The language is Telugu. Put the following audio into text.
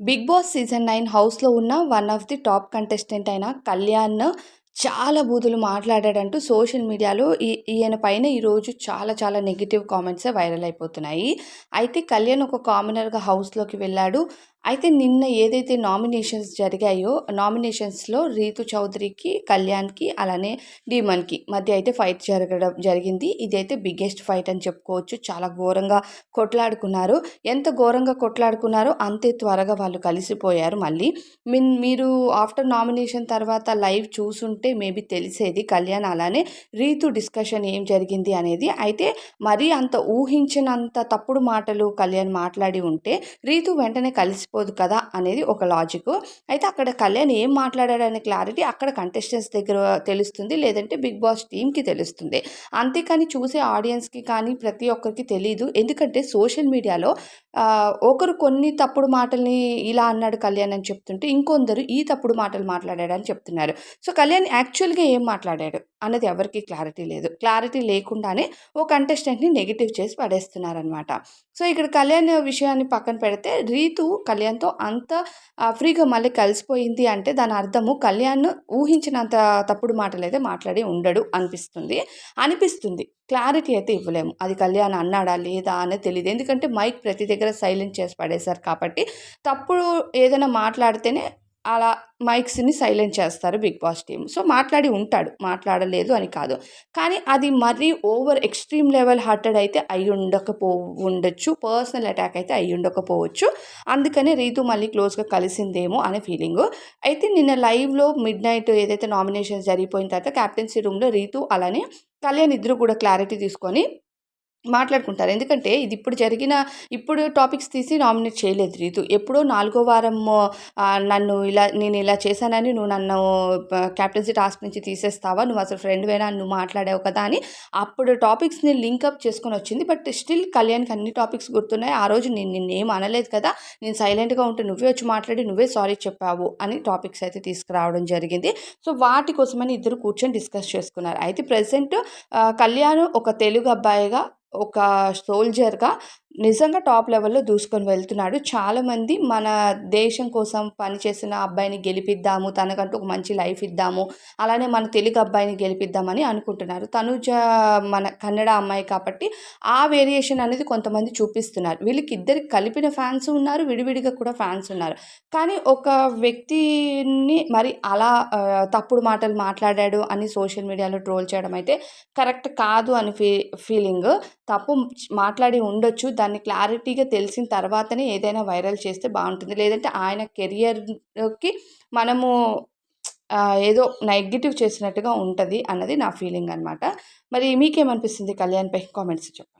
బిగ్ బాస్ సీజన్ నైన్ హౌస్లో ఉన్న one of the top contestant అయిన కళ్యాణ్ చాలా బూతులు మాట్లాడాడంటూ సోషల్ మీడియాలో ఈ ఈయన పైన ఈరోజు చాలా చాలా నెగిటివ్ కామెంట్స్ వైరల్ అయిపోతున్నాయి. అయితే కళ్యాణ్ ఒక కామనర్గా హౌస్లోకి వెళ్ళాడు. అయితే నిన్న ఏదైతే నామినేషన్స్ జరిగాయో నామినేషన్స్లో రీతు చౌదరికి కళ్యాణ్కి అలానే డీమన్కి మధ్య అయితే ఫైట్ జరగడం జరిగింది. ఇదైతే బిగ్గెస్ట్ ఫైట్ అని చెప్పుకోవచ్చు. చాలా ఘోరంగా కొట్లాడుకున్నారు. ఎంత ఘోరంగా కొట్లాడుకున్నారో అంతే త్వరగా వాళ్ళు కలిసిపోయారు మళ్ళీ. మీన్ మీరు ఆఫ్టర్ నామినేషన్ తర్వాత లైవ్ చూసుంటే మేబీ తెలిసేది కళ్యాణ్ అలానే రీతు డిస్కషన్ ఏం జరిగింది అనేది. అయితే మరీ అంత ఊహించినంత తప్పుడు మాటలు కళ్యాణ్ మాట్లాడి ఉంటే రీతు వెంటనే కలిసి తెలిసిపోదు కదా అనేది ఒక లాజిక్ అయితే అక్కడ కళ్యాణ్ ఏం మాట్లాడాడనే క్లారిటీ అక్కడ కంటెస్టెంట్స్ దగ్గర తెలుస్తుంది లేదంటే బిగ్ బాస్ టీమ్కి తెలుస్తుంది. అంతేకాని చూసే ఆడియన్స్కి కానీ ప్రతి ఒక్కరికి తెలియదు ఎందుకంటే సోషల్ మీడియాలో ఒకరు కొన్ని తప్పుడు మాటల్ని ఇలా అన్నాడు కళ్యాణ్ అని చెప్తుంటే ఇంకొందరు ఈ తప్పుడు మాటలు మాట్లాడాడని చెప్తున్నారు. సో కళ్యాణ్ యాక్చువల్గా ఏం మాట్లాడాడు అన్నది ఎవరికి క్లారిటీ లేదు. క్లారిటీ లేకుండానే ఓ కంటెస్టెంట్ని నెగిటివ్ చేసి పడేస్తున్నారనమాట సో ఇక్కడ కళ్యాణ్ విషయాన్ని పక్కన పెడితే రీతు కళ్యాణ్తో అంత ఫ్రీగా మళ్ళీ కలిసిపోయింది అంటే దాని అర్థము కళ్యాణ్ ఊహించినంత తప్పుడు మాటలు అయితే మాట్లాడి ఉండడు అనిపిస్తుంది. అనిపిస్తుంది. క్లారిటీ అయితే ఇవ్వలేము. అది కళ్యాణ్ అన్నాడా లేదా అనేది తెలియదు ఎందుకంటే మైక్ ప్రతి దగ్గర సైలెంట్ చేసి పడేశారు కాబట్టి తప్పుడు ఏదైనా మాట్లాడితేనే అలా మైక్స్ని సైలెంట్ చేస్తారు బిగ్ బాస్ టీమ్. సో మాట్లాడి ఉంటాడు. మాట్లాడలేదు అని కాదు. కానీ అది మరీ ఓవర్ ఎక్స్ట్రీమ్ లెవెల్ హార్టెడ్ అయితే అయి ఉండకపో ఉండొచ్చు. పర్సనల్ అటాక్ అయితే అయి ఉండకపోవచ్చు. అందుకనే రీతు మళ్ళీ క్లోజ్గా కలిసిందేమో అనే ఫీలింగ్. అయితే నిన్న లైవ్లో మిడ్ నైట్ ఏదైతే నామినేషన్ జరిగిపోయిన తర్వాత క్యాప్టెన్సీ రూమ్లో రీతు అలానే కళ్యాణ్ ఇద్దరు కూడా క్లారిటీ తీసుకొని మాట్లాడుకుంటారు. ఎందుకంటే ఇది ఇప్పుడు జరిగిన ఇప్పుడు టాపిక్స్ తీసి నామినేట్ చేయలేదు రీతు. ఎప్పుడో నాలుగో వారం నన్ను ఇలా నేను ఇలా చేశానని నువ్వు నన్ను క్యాప్టెన్సీ టాస్క్ నుంచి తీసేస్తావా? నువ్వు అసలు ఫ్రెండ్ వేనా? నువ్వు మాట్లాడావు కదా అని అప్పుడు టాపిక్స్ని లింకప్ చేసుకొని వచ్చింది. బట్ స్టిల్ కళ్యాణ్కి అన్ని టాపిక్స్ గుర్తున్నాయి. ఆ రోజు నేను నిన్నేం అనలేదు కదా? నేను సైలెంట్గా ఉంటే నువ్వే వచ్చి మాట్లాడి నువ్వే సారీ చెప్పావు అని టాపిక్స్ అయితే తీసుకురావడం జరిగింది. సో వాటి కోసమని ఇద్దరు కూర్చొని డిస్కస్ చేసుకున్నారు. అయితే ప్రజెంట్ కళ్యాణ్ ఒక తెలుగు అబ్బాయిగా ఒక సోల్జర్గా నిజంగా టాప్ లెవెల్లో దూసుకొని వెళ్తున్నాడు. చాలామంది మన దేశం కోసం పనిచేసిన అబ్బాయిని గెలిపిద్దాము తనకంటూ ఒక మంచి లైఫ్ ఇద్దాము అలానే మన తెలుగు అబ్బాయిని గెలిపిద్దామని అనుకుంటున్నారు. తనుజ మన కన్నడ అమ్మాయి కాబట్టి ఆ వేరియేషన్ అనేది కొంతమంది చూపిస్తున్నారు. వీళ్ళకి ఇద్దరికి కలిపిన ఫ్యాన్స్ ఉన్నారు విడివిడిగా కూడా ఫ్యాన్స్ ఉన్నారు. కానీ ఒక వ్యక్తిని మరి అలా తప్పుడు మాటలు మాట్లాడాడు అని సోషల్ మీడియాలో ట్రోల్ చేయడం అయితే కరెక్ట్ కాదు అని ఫీ ఫీలింగ్. తప్పు మాట్లాడి ఉండొచ్చు దాన్ని క్లారిటీగా తెలిసిన తర్వాతనే ఏదైనా వైరల్ చేస్తే బాగుంటుంది. లేదంటే ఆయన కెరియర్కి మనము ఏదో నెగిటివ్ చేసినట్టుగా ఉంటుంది అన్నది నా ఫీలింగ్ అనమాట మరి మీకేమనిపిస్తుంది కళ్యాణ్పై కామెంట్స్ చెప్పండి.